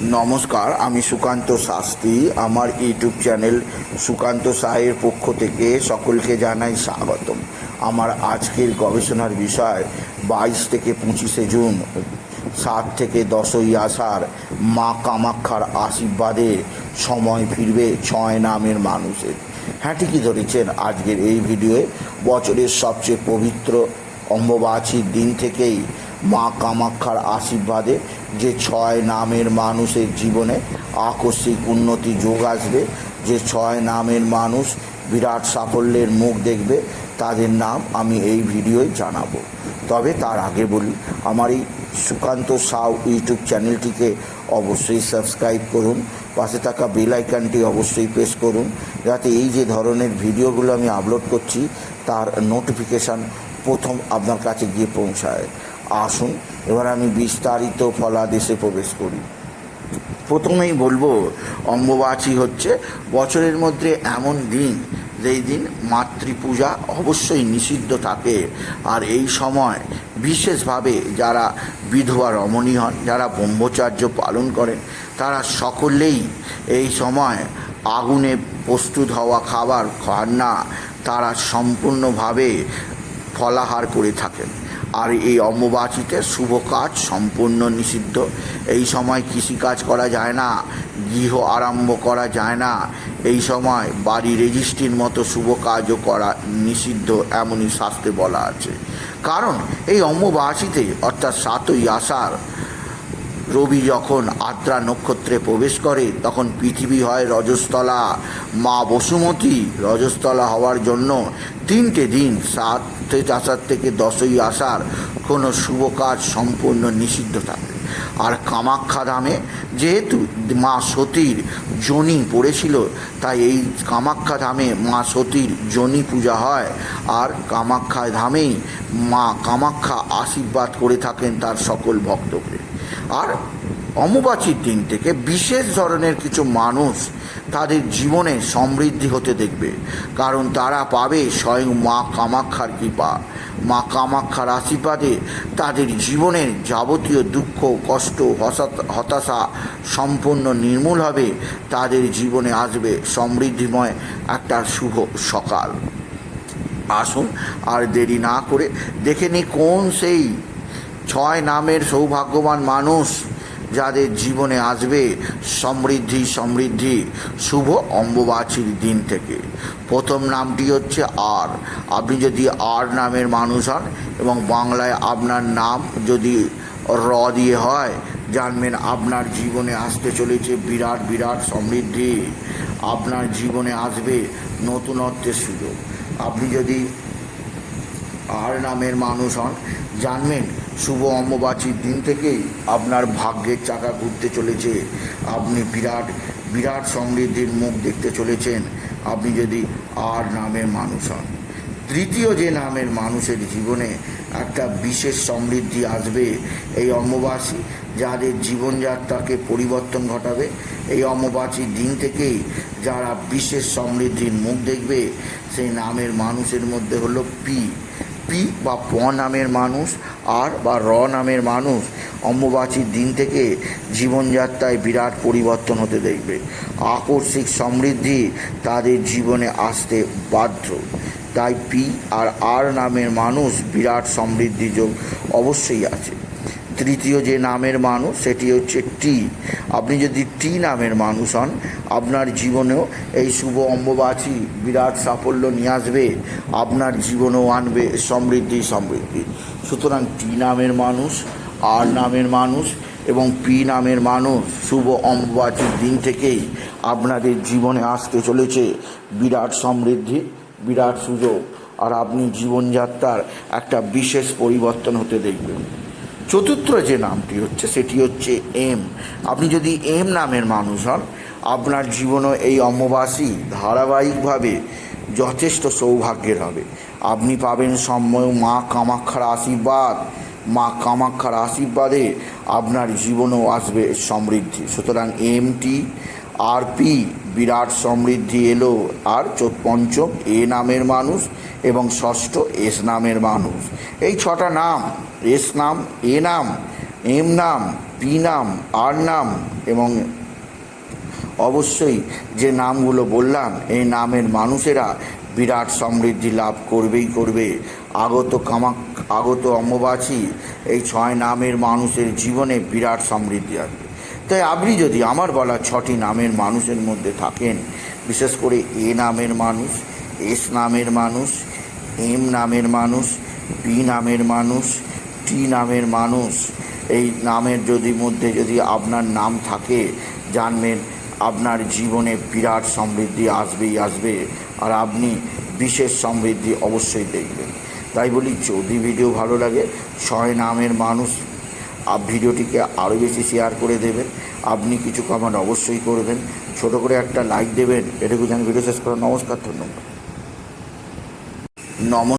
নমস্কার, আমি সুকান্ত শাস্ত্রী। আমার ইউটিউব চ্যানেল সুকান্ত সাহের পক্ষ থেকে সকলকে জানাই স্বাগতম। আমার আজকের গবেষণার বিষয় বাইশ থেকে পঁচিশে জুন, সাত থেকে দশই আষাঢ়, মা কামাক্ষার আশীর্বাদে সময় ফিরবে ছয় নামের মানুষের। হ্যাঁ ঠিকই ধরেছেন, আজকের এই ভিডিওয়ে বছরের সবচেয়ে পবিত্র অম্বুবাচীর দিন থেকেই মা কামাক্ষার আশীর্বাদে যে ছয় নামের মানুষের জীবনে আকস্মিক উন্নতি যোগ আসবে, যে ছয় নামের মানুষ বিরাট সাফল্যের মুখ দেখবে, তাদের নাম আমি এই ভিডিওয় জানাব। তবে তার আগে বলি, আমার এই সুকান্ত সাউ ইউটিউব চ্যানেলটিকে অবশ্যই সাবস্ক্রাইব করুন, পাশে থাকা বেল আইকনটি অবশ্যই প্রেস করুন, যাতে এই যে ধরনের ভিডিওগুলো আমি আপলোড করছি, তার নোটিফিকেশান প্রথম আপনার কাছে গিয়ে পৌঁছায়। আসুন, এবার আমি বিস্তারিত ফলাদেশে প্রবেশ করি। প্রথমেই বলব, অম্বুবাচী হচ্ছে বছরের মধ্যে এমন দিন, যেই দিন মাতৃপূজা অবশ্যই নিষিদ্ধ থাকে। আর এই সময় বিশেষভাবে যারা বিধবা রমণী হন, যারা ব্রহ্মচার্য পালন করেন, তারা সকলেই এই সময় আগুনে প্রস্তুত হওয়া খাবার খান না, তারা সম্পূর্ণভাবে ফলাহার করে থাকেন। আর এই অম্বুবাচিতে শুভ কাজ সম্পূর্ণ নিষিদ্ধ। এই সময় কৃষিকাজ করা যায় না, গৃহ আরম্ভ করা যায় না। এই সময় বাড়ি রেজিস্ট্রির মতো শুভ কাজও করা নিষিদ্ধ, এমনই শাস্ত্রে বলা আছে। কারণ এই অম্বুবাচিতে অর্থাৎ সাতই আষাঢ় রবি যখন আদ্রা নক্ষত্রে প্রবেশ করে, তখন পৃথিবী হয় রজস্তলা। মা বসুমতী রজস্তলা হওয়ার জন্য তিনটে দিন, সাত আষাঢ় থেকে দশই আষাঢ়, কোনো শুভ কাজ সম্পূর্ণ নিষিদ্ধ থাকে। আর কামাখ্যা ধামে যেহেতু মা সতীর জনি পড়েছিল, তাই এই কামাখ্যা ধামে মা সতীর জনি পূজা হয়। আর কামাখ্যা ধামেই মা কামাখ্যা আশীর্বাদ করে থাকেন তার সকল ভক্তকে। আর অম্বুবাচীর দিন থেকে বিশেষ ধরনের কিছু মানুষ তাদের জীবনে সমৃদ্ধি হতে দেখবে। কারণ তারা পাবে স্বয়ং মা কামাক্ষার কৃপা। মা কামাক্ষার আশীর্বাদে তাদের জীবনের যাবতীয় দুঃখ, কষ্ট, হতাশা সম্পূর্ণ নির্মূল হবে। তাদের জীবনে আসবে সমৃদ্ধিময় একটা শুভ সকাল। আসুন আর দেরি না করে দেখে নি কোন সেই ছয় নামের সৌভাগ্যবান মানুষ যাদের জীবনে আসবে সমৃদ্ধি সমৃদ্ধি, শুভ অম্বুবাচীর দিন থেকে। প্রথম নামটি হচ্ছে আর। আপনি যদি আর নামের মানুষ হন এবং বাংলায় আপনার নাম যদি র দিয়ে হয়, জানবেন আপনার জীবনে আসতে চলেছে বিরাট বিরাট সমৃদ্ধি। আপনার জীবনে আসবে নতুনত্বের সুযোগ। আপনি যদি আর নামের মানুষ হন। জানবেন, শুভ অম্বুবাচীর দিন থেকেই আপনার ভাগ্যের চাকা ঘুরতে চলেছে। আপনি বিরাট বিরাট সমৃদ্ধির মুখ দেখতে চলেছেন। আপনি যদি আর নামের মানুষ হন। তৃতীয় যে নামের মানুষের জীবনে একটা বিশেষ সমৃদ্ধি আসবে, এই অম্বুবাসী যাদের জীবনযাত্রাকে পরিবর্তন ঘটাবে, এই অম্বুবাচীর দিন থেকেই যারা বিশেষ সমৃদ্ধির মুখ দেখবে, সেই নামের মানুষের মধ্যে হলো পি। পি বা প নামের মানুষ, আর বা র নামের মানুষ অম্বুবাচীর দিন থেকে জীবনযাত্রায় বিরাট পরিবর্তন হতে দেখবে। আকস্মিক সমৃদ্ধি তাদের জীবনে আসতে বাধ্য। তাই পি আর আর নামের মানুষ বিরাট সমৃদ্ধি যোগ অবশ্যই আছে। তৃতীয় যে নামের মানুষ, সেটি হচ্ছে টি আপনি যদি টি নামের মানুষ হন, আপনার জীবনেও এই শুভ অম্বুবাচী বিরাট সাফল্য নিয়ে আসবে, আপনার জীবনেও আনবে সমৃদ্ধি সমৃদ্ধি। সুতরাং টি নামের মানুষ আর নামের মানুষ এবং পি নামের মানুষ শুভ অম্বুবাচীর দিন থেকেই আপনাদের জীবনে আসতে চলেছে। বিরাট সমৃদ্ধি, বিরাট সুযোগ। আর আপনি জীবনযাত্রার একটা বিশেষ পরিবর্তন হতে দেখবেন। চতুর্থ যে নামটি হচ্ছে, সেটি হচ্ছে এম। আপনি যদি এম নামের মানুষ হন, আপনার জীবনও এই অম্ববাসী ধারাবাহিকভাবে যথেষ্ট সৌভাগ্যের হবে। আপনি পাবেন সম্ময় মা কামাক্ষার আশীর্বাদ। মা কামাক্ষার আশীর্বাদে আপনার জীবনেও আসবে সমৃদ্ধি। সুতরাং এমটি আর পি বিরাট সমৃদ্ধি এলো, আর পঞ্চম এ নামের মানুষ এবং ষষ্ঠ এস নামের মানুষ। এই ছটা নাম, এস নাম, এ নাম, এম নাম, পি নাম, আর নাম এবং অবশ্যই যে নামগুলো বললাম, এই নামের মানুষেরা বিরাট সমৃদ্ধি লাভ করবেই করবে। আগত কামাক, আগত অম্বুবাচী, এই ছয় নামের মানুষের জীবনে বিরাট সমৃদ্ধি আসবে। তাই আপনি যদি আমার বলা ছটি নামের মানুষের মধ্যে থাকেন, বিশেষ করে এ নামের মানুষ, এস নামের মানুষ, এম নামের মানুষ, পি নামের মানুষ, টি নামের মানুষ, এই নামের যদি মধ্যে যদি আপনার নাম থাকে, জানবেন আপনার জীবনে বিরাট সমৃদ্ধি আসবেই আসবে, আর আপনি বিশেষ সমৃদ্ধি অবশ্যই দেখবেন। তাই বলি, যদি ভিডিও ভালো লাগে, ছয় নামের মানুষ ভিডিওটিকে আরও বেশি শেয়ার করে দেবেন। আপনি কিছু কমেন্ট অবশ্যই করবেন ছোট করে একটা লাইক দেবেন। এটুকু জানি ভিডিও শেষ করা নমস্কার, ধন্যবাদ। নম